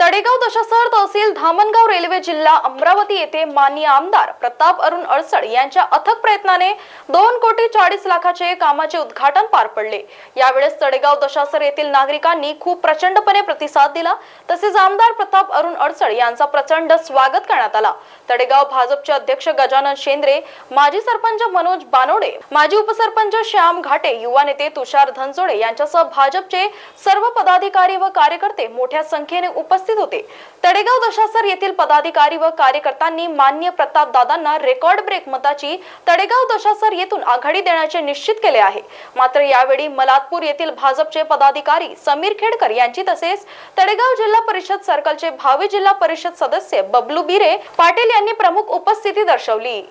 तडेगाव दशासर तहसील धामणगाव रेल्वे जिल्हा अमरावती येथे माननीय आमदार प्रताप अरुण अडसड यांच्या अथक प्रयत्नाने दोन कोटी चाळीस लाखाचे कामाचे उद्घाटन पार पडले. यावेळेस तडेगाव दशासर येथील नागरिकांनी खूप प्रचंडपणे प्रतिसाद दिला. तसेच आमदार प्रताप अरुण अडसड यांचा प्रचंड स्वागत करण्यात आला. तडेगाव भाजपचे अध्यक्ष गजानन शेंद्रे माजी सरपंच मनोज बानोडे माजी उपसरपंच श्याम घाटे युवा नेते तुषार धनसोडे यांच्यासह भाजपचे सर्व पदाधिकारी व कार्यकर्ते मोठ्या संख्येने उपस्थित होते. तडेगाव दशासर येथील पदाधिकारी व कार्यकर्त्यांनी मान्य प्रताप दादांना रेकॉर्ड ब्रेक मताची तडेगाव दशासर येथून आघाडी देण्याचे निश्चित केले आहे. मात्र यावेळी मलातपूर येथील भाजपचे पदाधिकारी समीर खेडकर यांची तसेच तडेगाव जिल्हा परिषद सर्कलचे भावी जिल्हा परिषद सदस्य बबलू बिरे पाटील यांनी प्रमुख उपस्थिती दर्शवली.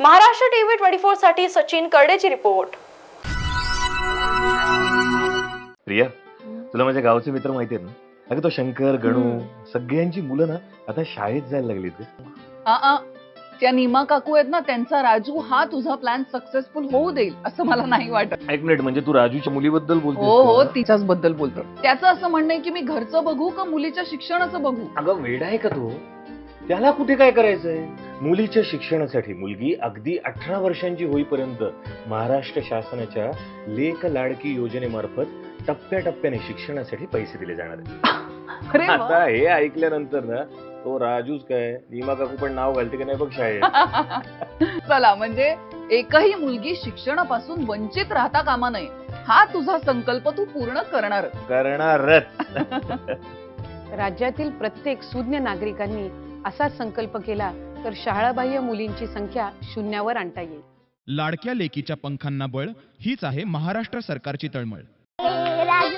महाराष्ट्र टीव्ही ट्वेंटी फोरसाठी सचिन करडेची रिपोर्ट. प्रिया तुला माझ्या गावचे मित्र माहिती आहेत ना? अगं तो शंकर गणू सगळ्यांची मुलं ना आता शाळेत जायला लागलीत ग. आ, आ, त्या नीमा काकू आहेत ना त्यांचा राजू हा तुझा प्लॅन सक्सेसफुल होऊ देईल असं मला नाही वाटत. एक मिनिट म्हणजे तू राजूच्या मुलीबद्दल हो हो का? तिच्याच बद्दल बोलतो. त्याचं असं म्हणणं आहे की मी घरचं बघू का मुलीच्या शिक्षणाचं बघू? अगं वेड आहे का तो? त्याला कुठे काय करायचंय? मुलीच्या शिक्षणासाठी मुलगी अगदी अठरा वर्षांची होईपर्यंत महाराष्ट्र शासनाच्या लेख लाडकी योजनेमार्फत टप्प्याटप्प्याने शिक्षणासाठी पैसे दिले जाणार आहेत. आता हे ऐकल्यानंतर ना तो राजूच काय नीमा काकू पण नाव घालते की नाही बघ शाळेत. चला म्हणजे एकही मुलगी शिक्षणापासून वंचित राहता कामा नये. हा तुझा संकल्प तू पूर्ण करणार करणारच. राज्यातील प्रत्येक सुज्ञ नागरिकांनी असा संकल्प केला तर शाळाबाह्य मुलींची संख्या शून्यावर आणता येईल. लाडक्या लेकीच्या पंखांना बळ हीच आहे महाराष्ट्र सरकारची तळमळ.